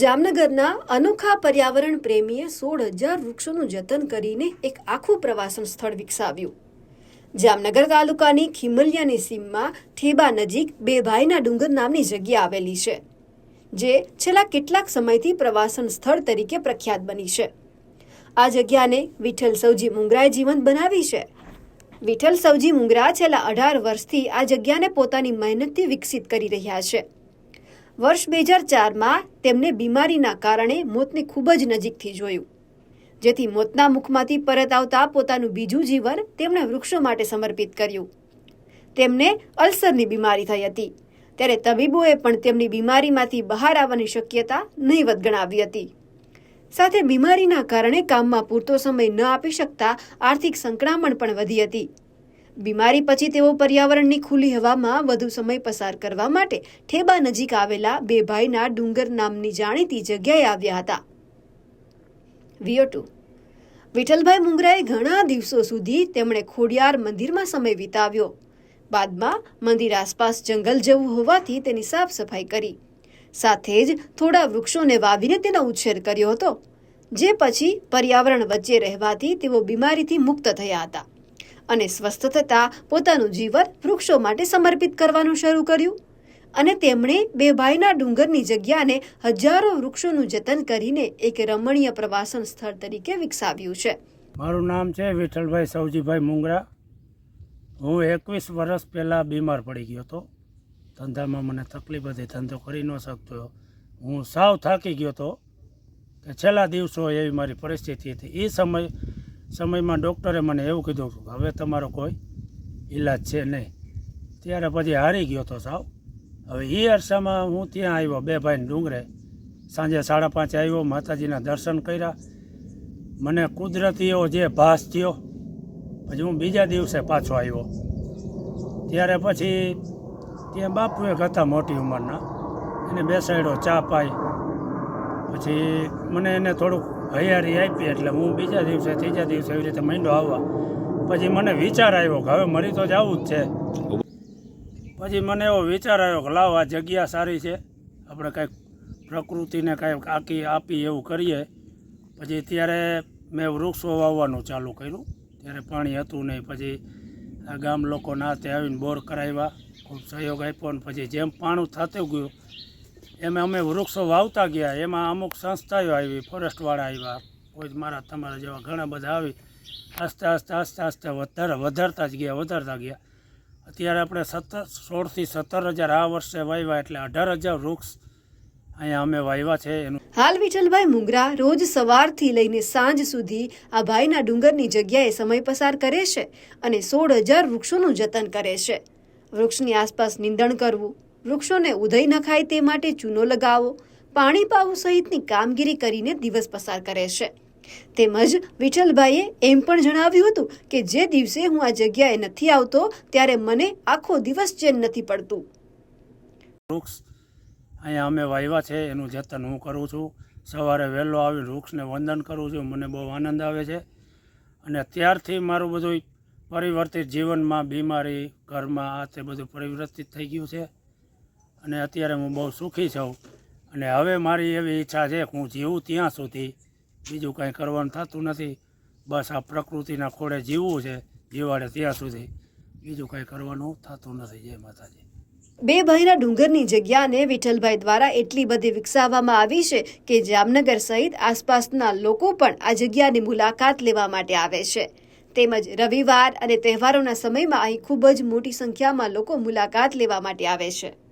જામનગરના અનોખા પર્યાવરણ પ્રેમીએ સોળ હજાર વૃક્ષોનું જતન કરીને એક આખું પ્રવાસન સ્થળ વિકસાવ્યું. જામનગર તાલુકાની ખીમલિયાની સીમમાં થેબા નજીક બે ભાઈના ડુંગર નામની જગ્યા આવેલી છે, જે છેલ્લા કેટલાક સમયથી પ્રવાસન સ્થળ તરીકે પ્રખ્યાત બની છે. આ જગ્યાને વિઠ્ઠલ સૌજી મુંગરાએ જીવંત બનાવી છે. વિઠ્ઠલ સૌજી મુંગરા છેલ્લા અઢાર વર્ષથી આ જગ્યાને પોતાની મહેનતથી વિકસિત કરી રહ્યા છે. વર્ષ બે હજાર ચારમાં તેમને બીમારીના કારણે મોતને ખૂબ જ નજીકથી જોયું. જેથી મોતના મુખમાંથી પરત આવતા પોતાનું બીજું જીવન તેમણે વૃક્ષો માટે સમર્પિત કર્યું. તેમને અલ્સરની બીમારી થઈ હતી. ત્યારે તબીબોએ પણ તેમની બીમારીમાંથી બહાર આવવાની શક્યતા નહીવત ગણાવી હતી. સાથે બીમારીના કારણે કામમાં પૂરતો સમય ન આપી શકતા આર્થિક સંકળામણ પણ વધી હતી. બીમારી પછી તેઓ પર્યાવરણની ખુલ્લી હવામાં વધુ સમય પસાર કરવા માટે ઠેબા નજીક આવેલા બે ભાઈના ડુંગર નામની જાણીતી જગ્યાએ આવ્યા હતા. વિયો ટુ. વિઠ્ઠલભાઈ મુંગરાએ ઘણા દિવસો સુધી તેમણે ખોડિયાર મંદિરમાં સમય વિતાવ્યો. બાદમાં મંદિર આસપાસ જંગલ જેવું હોવાથી તેની સાફ સફાઈ કરી. સાથે જ થોડા વૃક્ષોને વાવીને તેનો ઉછેર કર્યો હતો, જે પછી પર્યાવરણ વચ્ચે રહેવાથી તેઓ બીમારીથી મુક્ત થયા હતા. અને સ્વસ્થ થતા પોતાનું જીવન વૃક્ષો માટે સમર્પિત કરવાનું શરૂ કર્યું. અને તેમણે બે ભાઈના ડુંગરની જગ્યાને હજારો વૃક્ષોનું જતન કરીને એક રમણીય પ્રવાસન સ્થળ તરીકે વિકસાવ્યું છે. મારું નામ છે વિઠ્ઠલભાઈ સૌજીભાઈ મુંગરા. હું એકવીસ વર્ષ પહેલાં બીમાર પડી ગયો હતો. ધંધામાં મને તકલીફ હતી, ધંધો કરી ન શકતો. હું સાવ થાકી ગયો હતો કે છેલ્લા દિવસો એવી મારી પરિસ્થિતિ હતી. એ સમય સમયમાં ડૉક્ટરે મને એવું કીધું હતું હવે તમારો કોઈ ઈલાજ છે નહીં. ત્યારે પછી હારી ગયો હતો સાવ. હવે એ અરસામાં હું ત્યાં આવ્યો, બે ભાઈને ડુંગરે. સાંજે સાડા પાંચે આવ્યો, માતાજીના દર્શન કર્યા. મને કુદરતીઓ જે ભાસ થયો, પછી હું બીજા દિવસે પાછો આવ્યો. ત્યારે પછી ત્યાં બાપુ એક હતા મોટી ઉંમરના. એને બેસાડ્યો, ચા પાઈ. પછી મને એને થોડુંક હૈયારી આપી એટલે હું બીજા દિવસે, ત્રીજા દિવસે એવી રીતે માંડો આવવા. પછી મને વિચાર આવ્યો કે હવે મરી તો જવું જ છે. પછી મને એવો વિચાર આવ્યો કે લાવ, આ જગ્યા સારી છે. આપણે કંઈક પ્રકૃતિને કાંઈક આકી આપી એવું કરીએ. પછી ત્યારે મેં વૃક્ષો વાવવાનું ચાલુ કર્યું. ત્યારે પાણી હતું નહીં. પછી ગામ લોકો નાતે આવીને બોર કરાવ્યા. ખૂબ સહયોગ આપ્યો ને પછી જેમ પાણું થતું ગયું એમ અમે વૃક્ષો વાવતા ગયા. એમાં અમુક સંસ્થાઓ આવી, ફોરેસ્ટવાળા આવ્યા. કોઈ મારા તમારા જેવા ઘણા બધા આવી. આસ્તે આસ્તે આસ્તે આસ્તે વધારે, વધારતા જ ગયા, વધારતા ગયા. અત્યારે આપણે સત્તર, સોળથી સત્તર હજાર આ વર્ષે વાવ્યા એટલે અઢાર હજાર વૃક્ષ અહીંયા અમે વાવ્યા છે. એનું હાલ વિઠલભાઈ મુંગરા રોજ સવારથી લઈને સાંજ સુધી આ ભાઈના ડુંગરની જગ્યાએ સમય પસાર કરે છે અને સોળ હજાર વૃક્ષોનું જતન કરે છે. વૃક્ષની આસપાસ નિંદણ કરવું વૃક્ષોને ઉધઈ ન ખાય તે માટે ચૂનો લગાવો, પાણી પાવું સહિતની કામગીરી કરીને દિવસ પસાર કરે છે. તેમજ વિઠ્ઠલભાઈએ એમ પણ જણાવ્યું હતું કે જે દિવસે હું આ જગ્યાએ નથી આવતો ત્યારે મને આખો દિવસ ચેન નથી પડતું. વૃક્ષ અહીંયા અમે વાવ્યા છે, એનું જતન હું કરું છું. સવારે વહેલો આવી વૃક્ષને વંદન કરું છું, મને બહુ આનંદ આવે છે. અને ત્યારથી મારું બધું પરિવર્તિત જીવનમાં બીમારી, ઘરમાં આ તે બધું પરિવર્તિત થઈ ગયું છે. અને અત્યારે હું બહુ સુખી છું. અને હવે મારી એવી ઈચ્છા છે કે હું જીવું ત્યાં સુધી. બીજું કાંઈ કરવાનું થતું નથી. બસ આ પ્રકૃતિના ખોળે જીવવું છે, જીવાડે ત્યાં સુધી. બીજું કાંઈ કરવાનું થતું નથી, જય માતાજી. બે ભાઈના ડુંગરની જગ્યાને વિઠ્ઠલભાઈ દ્વારા એટલી બધી વિકસાવવામાં આવી છે કે જામનગર સહિત આસપાસના લોકો પણ આ જગ્યાની મુલાકાત લેવા માટે આવે છે. તેમજ રવિવાર અને તહેવારોના સમયમાં અહીં ખૂબ જ મોટી સંખ્યામાં લોકો મુલાકાત લેવા માટે આવે છે.